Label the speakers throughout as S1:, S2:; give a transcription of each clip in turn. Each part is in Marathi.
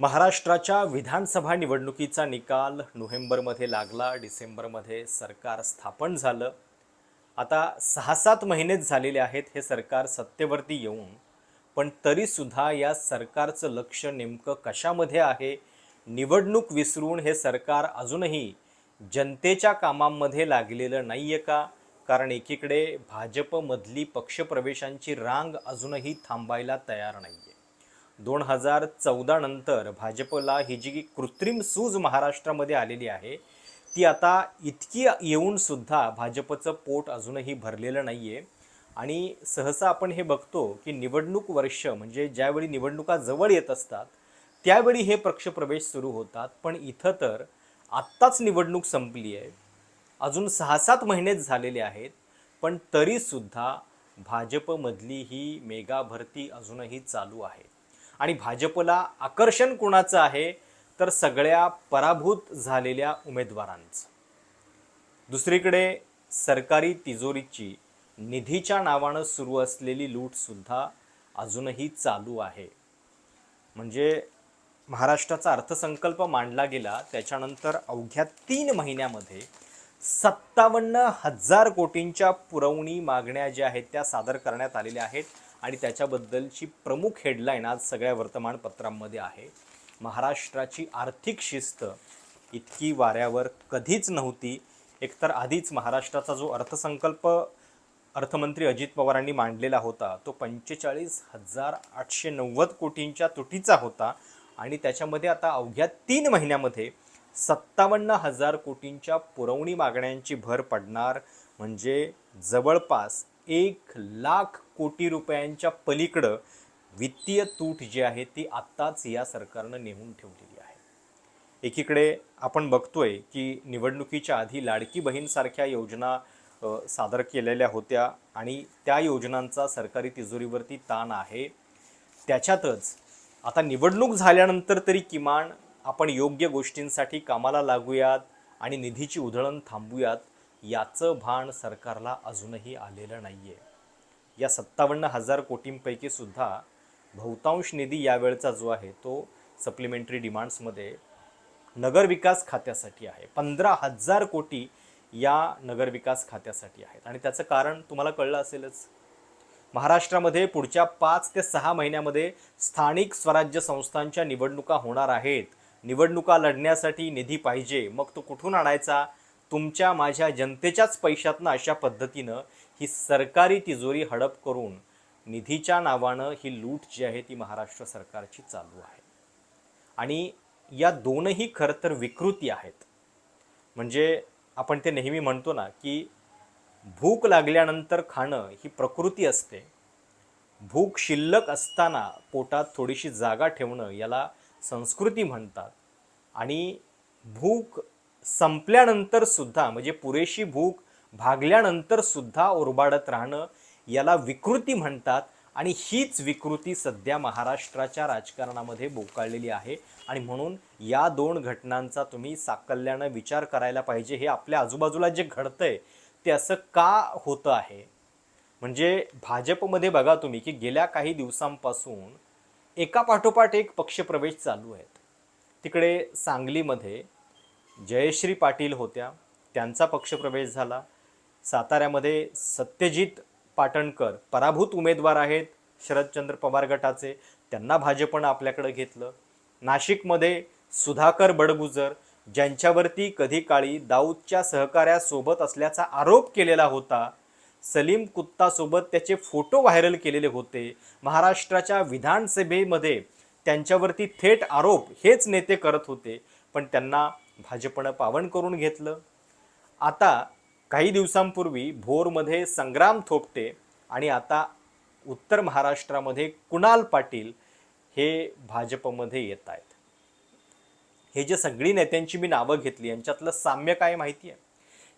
S1: महाराष्ट्राच्या विधानसभा निवडणुकीचा निकाल नोव्हेंबरमध्ये लागला डिसेंबरमध्ये सरकार स्थापन झालं. आता सहा सात महिनेच झालेले आहेत हे सरकार सत्तेवरती येऊन पण तरीसुद्धा या सरकारचं लक्ष नेमकं कशामध्ये आहे? निवडणूक विसरून हे सरकार अजूनही जनतेच्या कामांमध्ये लागलेलं नाही आहे का? कारण एकीकडे भाजपमधली पक्षप्रवेशांची रांग अजूनही थांबायला तयार नाही आहे दोन हजार चौदा नंतर भाजपला ही जी कृत्रिम सूज महाराष्ट्रामध्ये आलेली आहे ती आता इतकी येऊन सुद्धा भाजपचं पोट अजूनही भरलेलं नाही आहे आणि सहसा आपण हे बघतो की निवडणूक वर्ष म्हणजे ज्यावेळी निवडणुका जवळ येत असतात त्यावेळी हे पक्षप्रवेश सुरू होतात. पण इथं तर आत्ताच निवडणूक संपली आहे. अजून सहा सात महिनेच झालेले आहेत पण तरीसुद्धा भाजपमधली ही मेगा भरती अजूनही चालू आहे. आणि भाजपला आकर्षण कोणाचं आहे? तर सगळ्या पराभूत झालेल्या उमेदवारांचं. दुसरीकडे सरकारी तिजोरीची निधीच्या नावानं सुरू असलेली लूटसुद्धा अजूनही चालू आहे. म्हणजे महाराष्ट्राचा अर्थसंकल्प मांडला गेला त्याच्यानंतर अवघ्या तीन महिन्यामध्ये सत्तावन्न हजार कोटींच्या पुरवणी मागण्या ज्या आहेत त्या सादर करण्यात आलेल्या आहेत. आणि त्याच्याबद्दलची प्रमुख हेडलाईन आज सगळ्या वर्तमानपत्रांमध्ये आहे. महाराष्ट्राची आर्थिक शिस्त इतकी वाऱ्यावर कधीच नव्हती. एकतर आधीच महाराष्ट्राचा जो अर्थसंकल्प अर्थमंत्री अजित पवारांनी मांडलेला होता तो पंचेचाळीस हजार आठशे नव्वद कोटींच्या तुटीचा होता आणि त्याच्यामध्ये आता अवघ्या तीन महिन्यामध्ये सत्तावन्न हजार कोटींच्या पुरवणी मागण्यांची भर पडणार. म्हणजे जवळपास एक लाख कोटी रुपयांच्या पलीकडं वित्तीय तूट जी आहे ती आत्ताच या सरकारनं नेमून ठेवलेली आहे. एकीकडे आपण बघतोय की निवडणुकीच्या आधी लाडकी बहीणसारख्या योजना सादर केलेल्या होत्या आणि त्या योजनांचा सरकारी तिजोरीवरती ताण आहे. त्याच्यातच आता निवडणूक झाल्यानंतर तरी किमान आपण योग्य गोष्टींसाठी कामाला लागूयात आणि निधीची उधळण थांबूयात. याचं भान सरकारला अजूनही आलेलं नाही आहे या सत्तावन्न हजार कोटींपैकी सुद्धा बहुतांश निधी यावेळचा जो आहे तो सप्लिमेंटरी डिमांड्समध्ये नगरविकास खात्यासाठी आहे. पंधरा हजार कोटी या नगरविकास खात्यासाठी आहेत. आणि त्याचं कारण तुम्हाला कळलं असेलच. महाराष्ट्रामध्ये पुढच्या पाच ते सहा महिन्यामध्ये स्थानिक स्वराज्य संस्थांच्या निवडणुका होणार आहेत. निवडणुका लढण्यासाठी निधी पाहिजे. मग तो कुठून आणायचा? तुमच्या माझ्या जनतेच्याच पैशातनं अशा पद्धतीनं ही सरकारी तिजोरी हडप करून निधीच्या नावानं ही लूट जी आहे ती महाराष्ट्र सरकारची चालू आहे. आणि या दोनही खरं तर विकृती आहेत. म्हणजे आपण ते नेहमी म्हणतो ना की भूक लागल्यानंतर खाणं ही प्रकृती असते. भूक शिल्लक असताना पोटात थोडीशी जागा ठेवणं याला संस्कृती म्हणतात. आणि भूक संपल्यानंतर सुद्धा म्हणजे पुरेशी भूक भागल्यानंतर सुद्धा ओरबाडत राहणं याला विकृती म्हणतात आणि हीच विकृती सध्या महाराष्ट्राच्या राजकारणामध्ये बोकाळलेली आहे. आणि म्हणून या दोन घटनांचा तुम्ही साकल्यानं विचार करायला पाहिजे. हे आपल्या आजूबाजूला जे घडतंय ते असं का होतं आहे? म्हणजे भाजपमध्ये बघा तुम्ही की गेल्या काही दिवसांपासून एका पाठोपाठ एक पक्षप्रवेश चालू आहेत. तिकडे सांगलीमध्ये जयश्री पाटील होत्या त्यांचा पक्षप्रवेश झाला. साताऱ्यामध्ये सत्यजित पाटणकर पराभूत उमेदवार आहेत शरदचंद्र पवार गटाचे. त्यांना भाजपनं आपल्याकडे घेतलं. नाशिकमध्ये सुधाकर बडगुजर ज्यांच्यावरती कधी काळी दाऊदच्या सहकाऱ्यासोबत असल्याचा आरोप केलेला होता सलीम कुत्तासोबत त्याचे फोटो व्हायरल केलेले होते. महाराष्ट्राच्या विधानसभेमध्ये त्यांच्यावरती थेट आरोप हेच नेते करत होते पण त्यांना भाजपनं पावन करून घेतलं. आता काही दिवसांपूर्वी भोरमध्ये संग्राम थोपटे आणि आता उत्तर महाराष्ट्रामध्ये कुणाल पाटील हे भाजपमध्ये येत आहेत. हे जे सगळी नेत्यांची मी नावं घेतली यांच्यातलं साम्य काय माहिती आहे?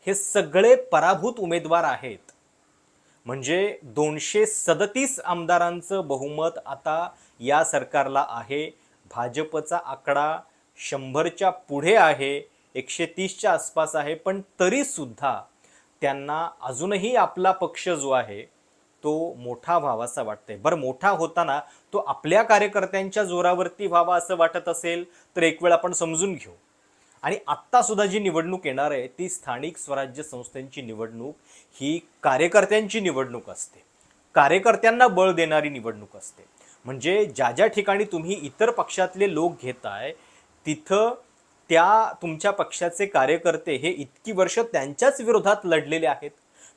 S1: हे सगळे पराभूत उमेदवार आहेत. म्हणजे दोनशे सदतीस आमदारांचं बहुमत आता या सरकारला आहे. भाजपचा आकडा शंभरच्या पुढे आहे एकशे तीसच्या आसपास आहे पण तरीसुद्धा त्यांना अजूनही आपला पक्ष जो आहे तो मोठा व्हावा असं वाटतंय. बरं मोठा होताना तो आपल्या कार्यकर्त्यांच्या जोरावरती व्हावा असं वाटत असेल तर एक वेळ आपण समजून घेऊ. आणि आत्ता सुद्धा जी निवडणूक येणार आहे ती स्थानिक स्वराज्य संस्थांची निवडणूक ही कार्यकर्त्यांची निवडणूक असते. कार्यकर्त्यांना बळ देणारी निवडणूक असते. म्हणजे ज्या ज्या ठिकाणी तुम्ही इतर पक्षातले लोक घेताय तिथं त्या तुमच्या पक्षाचे कार्यकर्ते हे इतकी वर्ष त्यांच्याच विरोधात लढलेले आहेत.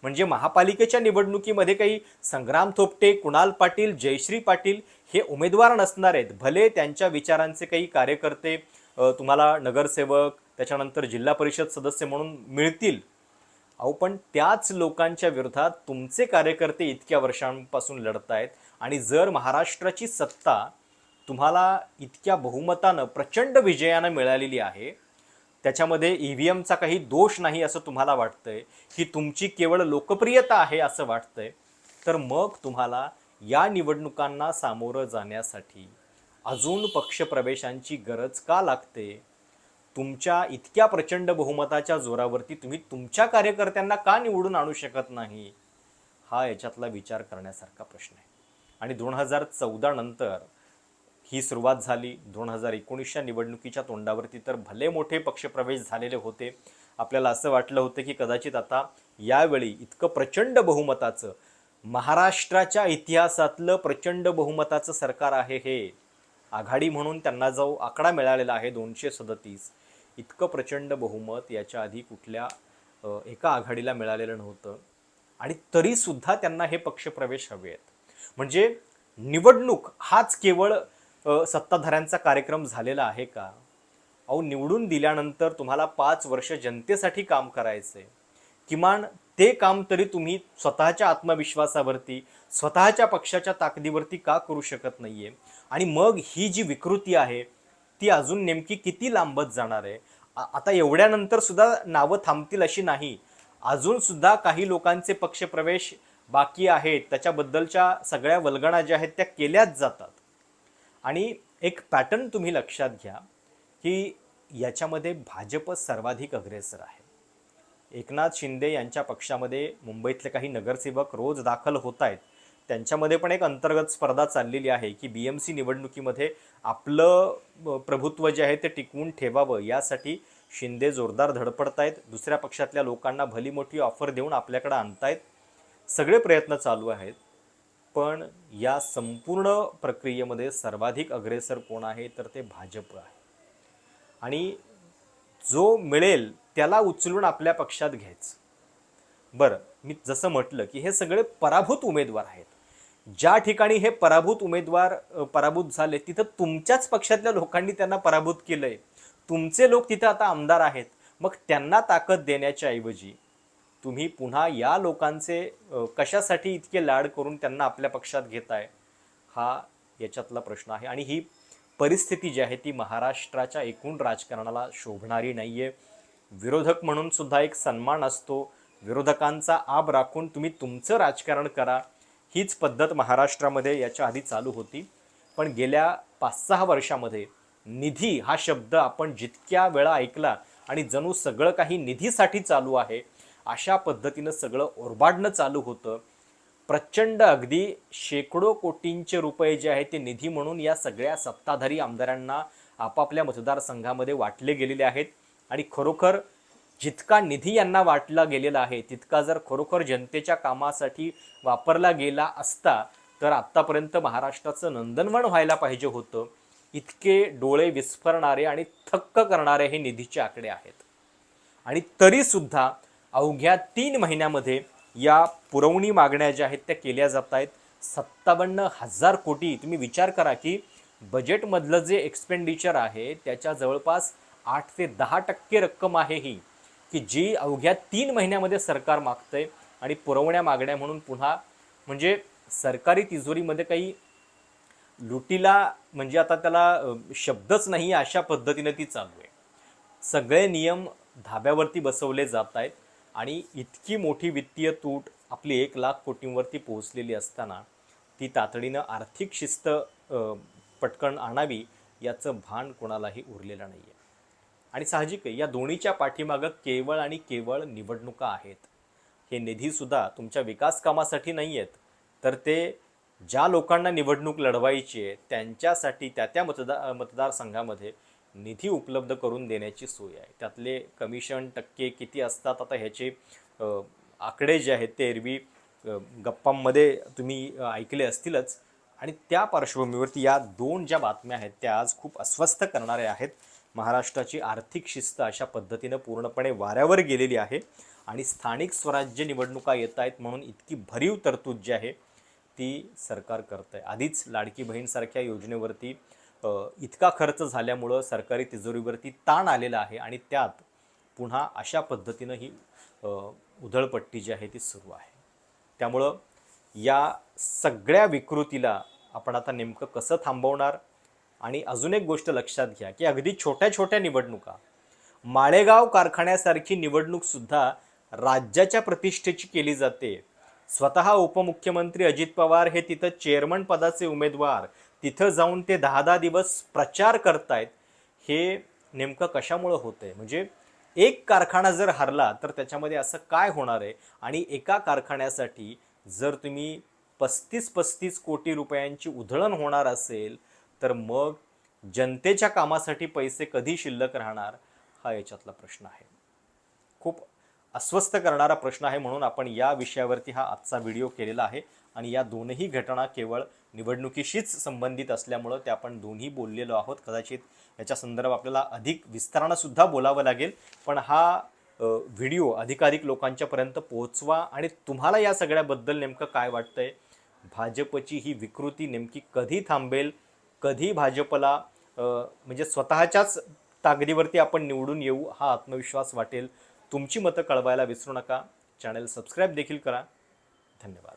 S1: म्हणजे महापालिकेच्या निवडणुकीमध्ये काही संग्राम थोपटे कुणाल पाटील जयश्री पाटील हे उमेदवार नसणार आहेत. भले त्यांच्या विचारांचे काही कार्यकर्ते तुम्हाला नगरसेवक त्याच्यानंतर जिल्हा परिषद सदस्य म्हणून मिळतील. अहो पण त्याच लोकांच्या विरोधात तुमचे कार्यकर्ते इतक्या वर्षांपासून लढत आहेत आणि जर महाराष्ट्राची सत्ता तुम्हाला इतक्या बहुमतानं प्रचंड विजयानं मिळालेली आहे. त्याच्यामध्ये ई व्ही एमचा काही दोष नाही असं तुम्हाला वाटतंय. की तुमची केवळ लोकप्रियता आहे असं वाटतंय. तर मग तुम्हाला या निवडणुकांना सामोरं जाण्यासाठी अजून पक्षप्रवेशांची गरज का लागते? तुमच्या इतक्या प्रचंड बहुमताच्या जोरावरती तुम्ही तुमच्या कार्यकर्त्यांना का निवडून आणू शकत नाही? हा याच्यातला विचार करण्यासारखा प्रश्न आहे. आणि दोन हजार चौदा नंतर ही सुरुवात झाली. दोन हजार एकोणीसच्या निवडणुकीच्या तोंडावरती तर भले मोठे पक्षप्रवेश झालेले होते. आपल्याला असं वाटलं होतं की कदाचित आता यावेळी इतकं प्रचंड बहुमताचं महाराष्ट्राच्या इतिहासातलं प्रचंड बहुमताचं सरकार आहे हे आघाडी म्हणून त्यांना जो आकडा मिळालेला आहे दोनशे सदतीस इतकं प्रचंड बहुमत याच्या आधी कुठल्या एका आघाडीला मिळालेलं नव्हतं. आणि तरीसुद्धा त्यांना हे पक्षप्रवेश हवे आहेत. म्हणजे निवडणूक हाच केवळ सत्ताधाऱ्यांचा कार्यक्रम झालेला आहे का? अहो निवडून दिल्यानंतर तुम्हाला पाच वर्ष जनतेसाठी काम करायचंय. किमान ते काम तरी तुम्ही स्वतःच्या आत्मविश्वासावरती स्वतःच्या पक्षाच्या ताकदीवरती का करू शकत नाही आहे आणि मग ही जी विकृती आहे ती अजून नेमकी किती लांबत जाणार आहे? आता एवढ्यानंतर सुद्धा नावं थांबतील अशी नाही. अजून सुद्धा काही लोकांचे पक्षप्रवेश बाकी आहेत. त्याच्याबद्दलच्या सगळ्या वल्गणा ज्या आहेत त्या केल्याच जातात. आणि एक पॅटर्न तुम्ही लक्षात घ्या की याच्यामध्ये भाजप सर्वाधिक अग्रेसर आहे. एकनाथ शिंदे यांच्या पक्षामध्ये मुंबईतले काही नगरसेवक रोज दाखल होत आहेत त्यांच्यामध्ये पण एक अंतर्गत स्पर्धा चाललेली आहे की बी एम सी निवडणुकीमध्ये आपलं प्रभुत्व जे आहे ते टिकवून ठेवावं. यासाठी शिंदे जोरदार धडपडत आहेत दुसऱ्या पक्षातल्या लोकांना भली मोठी ऑफर देऊन आपल्याकडे आणतायत. सगळे प्रयत्न चालू आहेत. पण या संपूर्ण प्रक्रियेमध्ये सर्वाधिक अग्रेसर कोण आहे? तर ते भाजप आहे. आणि जो मिळेल त्याला उचलून आपल्या पक्षात घ्यायचं. बरं मी जसं म्हटलं की हे सगळे पराभूत उमेदवार आहेत. ज्या ठिकाणी हे पराभूत उमेदवार पराभूत झाले तिथं तुमच्याच पक्षातल्या लोकांनी त्यांना पराभूत केलंय. तुमचे लोक तिथं आता आमदार आहेत. मग त्यांना ताकद देण्याच्या ऐवजी तुम्ही पुन्हा या लोकांचे कशासाठी इतके लाड करून त्यांना आपल्या पक्षात घेताय? हा याच्यातला प्रश्न आहे. आणि ही परिस्थिती जी आहे ती महाराष्ट्राच्या एकूण राजकारणाला शोभणारी नाही आहे विरोधक म्हणून सुद्धा एक सन्मान असतो. विरोधकांचा आब राखून तुम्ही तुमचं राजकारण करा. हीच पद्धत महाराष्ट्रामध्ये याच्या आधी चालू होती. पण गेल्या पाच सहा वर्षामध्ये निधी हा शब्द आपण जितक्या वेळा ऐकला आणि जणू सगळं काही निधीसाठी चालू आहे अशा पद्धतीनं सगळं ओरबाडणं चालू होतं. प्रचंड अगदी शेकडो कोटींचे रुपये जे आहेत ते निधी म्हणून या सगळ्या सत्ताधारी आमदारांना आपापल्या मतदारसंघामध्ये वाटले गेलेले आहेत. आणि खरोखर जितका निधी यांना वाटला गेलेला आहे तितका जर खरोखर जनतेच्या कामासाठी वापरला गेला असता तर आत्तापर्यंत महाराष्ट्राचं नंदनवन व्हायला पाहिजे होतं. इतके डोळे विस्फरणारे आणि थक्क करणारे हे निधीचे आकडे आहेत. आणि तरीसुद्धा अवघ्या तीन महिन्यामध्ये या पुरवणी मागण्या ज्या आहेत त्या केल्या जात आहेत. सत्तावन्न हजार कोटी. तुम्ही विचार करा की बजेटमधलं जे एक्सपेंडिचर आहे त्याच्या जवळपास आठ ते दहा टक्के रक्कम आहे ही की जी अवघ्या तीन महिन्यामध्ये सरकार मागतंय. आणि पुरवण्या मागण्या म्हणून पुन्हा म्हणजे सरकारी तिजोरीमध्ये काही लुटीला म्हणजे आता त्याला शब्दच नाही अशा पद्धतीने ती चालू आहे. सगळे नियम धाब्यावरती बसवले जात आहेत. आणि इतकी मोठी वित्तीय तूट आपली एक लाख कोटींवरती पोहोचलेली असताना ती तातडीनं आर्थिक शिस्त पटकन आणावी याचं भान कोणालाही उरलेलं नाही आहे आणि साहजिक या दोन्हीच्या पाठीमागं केवळ आणि केवळ निवडणुका आहेत. हे निधीसुद्धा तुमच्या विकास कामासाठी नाही आहेत तर ते ज्या लोकांना निवडणूक लढवायची आहे त्यांच्यासाठी त्या त्या मतदार मतदारसंघामध्ये निधी उपलब्ध करून देण्याची सोय आहे. त्यातले कमिशन टक्के किती असतात आता ह्याचे आकडे जे आहेत ते एरवी गप्पांमध्ये तुम्ही ऐकले असतीलच. आणि त्या पार्श्वभूमीवरती या दोन ज्या बातम्या आहेत त्या आज खूप अस्वस्थ करणाऱ्या आहेत. महाराष्ट्राची आर्थिक शिस्त अशा पद्धतीनं पूर्णपणे वाऱ्यावर गेलेली आहे आणि स्थानिक स्वराज्य निवडणुका येत आहेत म्हणून इतकी भरीव तरतूद जी आहे ती सरकार करत आहे आधीच लाडकी बहीणसारख्या योजनेवरती इतका खर्च झाल्यामुळं सरकारी तिजोरीवरती ताण आलेला आहे आणि त्यात पुन्हा अशा पद्धतीनं ही उधळपट्टी जी आहे ती सुरू आहे. त्यामुळं या सगळ्या विकृतीला आपण आता नेमकं कसं थांबवणार? आणि अजून एक गोष्ट लक्षात घ्या की अगदी छोट्या छोट्या निवडणुका माळेगाव कारखान्यासारखी निवडणूकसुद्धा राज्याच्या प्रतिष्ठेची केली जाते. स्वतः उपमुख्यमंत्री अजित पवार हे तिथं चेअरमन पदाचे उमेदवार तिथं जाऊन ते दहा दहा दिवस प्रचार करतायत हे नेमकं कशामुळं होतं आहे म्हणजे एक कारखाना जर हरला तर त्याच्यामध्ये असं काय होणार आहे? आणि एका कारखान्यासाठी जर तुम्ही पस्तीस पस्तीस कोटी रुपयांची उधळण होणार असेल तर मग जनतेच्या कामासाठी पैसे कधी शिल्लक राहणार? हा याच्यातला प्रश्न आहे. खूप अस्वस्थ करणारा प्रश्न आहे म्हणून आपण या विषयावरती हा आजचा व्हिडिओ केलेला आहे. आणि या दोनही घटना केवळ निवडणुकीशीच संबंधित असल्यामुळं त्या आपण दोन्ही बोललेलो आहोत. कदाचित याच्या संदर्भात आपल्याला अधिक विस्तारानं सुद्धा बोलावं लागेल. पण हा व्हिडिओ अधिकाधिक लोकांच्यापर्यंत पोहोचवा आणि तुम्हाला या सगळ्याबद्दल नेमकं काय वाटतंय? भाजपची ही विकृती नेमकी कधी थांबेल? कधी भाजपला म्हणजे स्वतःच्याच ताकदीवरती आपण निवडून येऊ हा आत्मविश्वास वाटेल? तुमची मतं कळवायला विसरू नका. चॅनल सबस्क्राईब देखील करा. धन्यवाद.